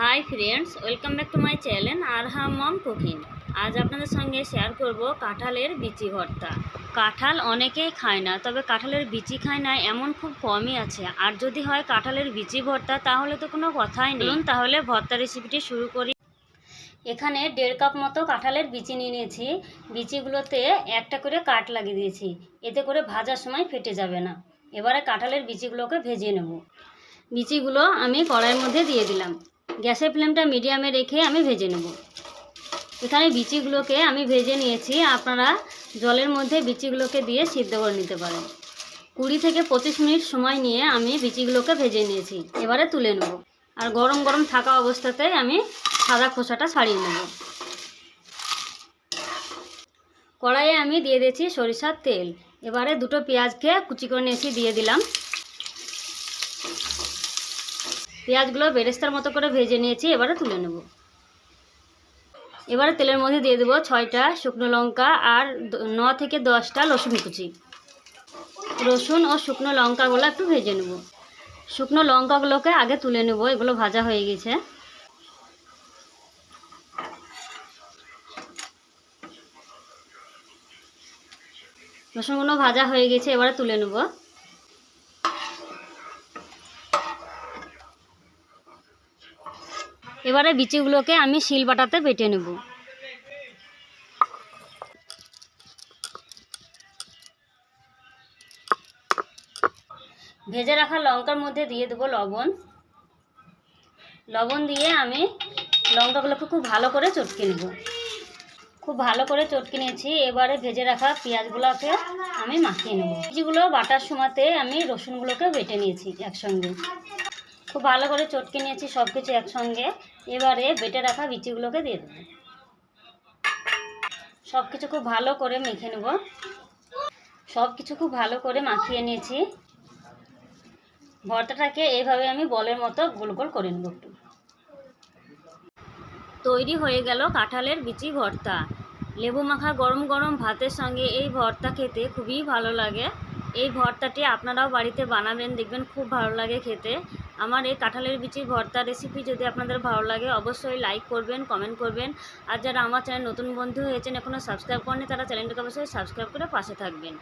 Hi friends welcome back to my channel Arham mom cooking আজ আপনাদের সঙ্গে share করব কাঁঠালের বিচি ভর্তা। কাঁঠাল অনেকেই খায় না, তবে কাঁঠালের বিচি খায় না এমন খুব কমই আছে। আর যদি হয় কাঁঠালের বিচি ভর্তা, তাহলে তো কোনো কথাই নেই। তাহলে ভর্তা রেসিপিটি শুরু করি। এখানে দেড় কাপ মতো কাঁঠালের বিচি নিয়ে নিয়েছি। বিচিগুলোতে একটা করে কাট লাগিয়ে দিয়েছি। এতে করে ভাজার সময় ফেটে যাবে না। এবারে কাঁঠালের বিচিগুলোকে ভেজে নেব। বিচিগুলো আমি কড়াইয়ের মধ্যে দিয়ে দিলাম। গ্যাসের ফ্লেমটা মিডিয়ামে রেখে আমি ভেজে নেব। এখানে বিচিগুলোকে আমি ভেজে নিয়েছি, আপনারা জলের মধ্যে বিচিগুলোকে দিয়ে সিদ্ধ করে নিতে পারেন। কুড়ি থেকে পঁচিশ মিনিট সময় নিয়ে আমি বিচিগুলোকে ভেজে নিয়েছি, এবারে তুলে নেব। আর গরম গরম থাকা অবস্থাতে আমি সাদা খোসাটা ছাড়িয়ে নেব। কড়াইয়ে আমি দিয়ে দিয়েছি সরিষার তেল। এবারে দুটো পেঁয়াজকে কুচি করে নিয়েছি, দিয়ে দিলাম। পেঁয়াজগুলো বেরেস্তার মতো করে ভেজে নিয়েছি, এবারে তুলে নেব। এবারে তেলের মধ্যে দিয়ে দেবো ছয়টা শুকনো লঙ্কা আর ন থেকে দশটা রসুন কুচি। রসুন ও শুকনো লঙ্কাগুলো একটু ভেজে নেব। শুকনো লঙ্কাগুলোকে আগে তুলে নেব, এগুলো ভাজা হয়ে গেছে। রসুনগুলো ভাজা হয়ে গেছে, এবারে তুলে নেব। এবারে বিচিগুলোকে আমি শিল বাটাতে বেটে নেব। ভেজে রাখা লঙ্কার মধ্যে দিয়ে দেবো লবণ। লবণ দিয়ে আমি লঙ্কাগুলোকে খুব ভালো করে চটকে নেব। খুব ভালো করে চটকে নিয়েছি। এবারে ভেজে রাখা পেঁয়াজগুলোকে আমি মাখিয়ে নেব। বিচিগুলো বাটার সময়তে আমি রসুনগুলোকে বেটে নিয়েছি একসঙ্গে। খুব ভালো করে চটকে নিয়েছি সব কিছু একসঙ্গে। এবারে বেটে রাখা বিচিগুলোকে দিয়ে দেবো। সব কিছু খুব ভালো করে মেখে নেব। সব কিছু খুব ভালো করে মাখিয়ে নিয়েছি। ভর্তাটাকে এইভাবে আমি বলের মতো গোল গোল করে নেব একটু। তৈরি হয়ে গেল কাঁঠালের বিচি ভর্তা। লেবু মাখা গরম গরম ভাতের সঙ্গে এই ভর্তা খেতে খুবই ভালো লাগে। এই ভর্তাটি আপনারাও বাড়িতে বানাবেন, দেখবেন খুব ভালো লাগে খেতে। আমার এই কাঁঠালের বিচি ভর্তা রেসিপি যদি আপনাদের ভালো লাগে, অবশ্যই লাইক করবেন কমেন্ট করবেন। আর যারা আমার চ্যানেল নতুন বন্ধু হয়েছেন এখনও সাবস্ক্রাইব করেনি তারা চ্যানেলটাকে অবশ্যই সাবস্ক্রাইব করে পাশে থাকবেন।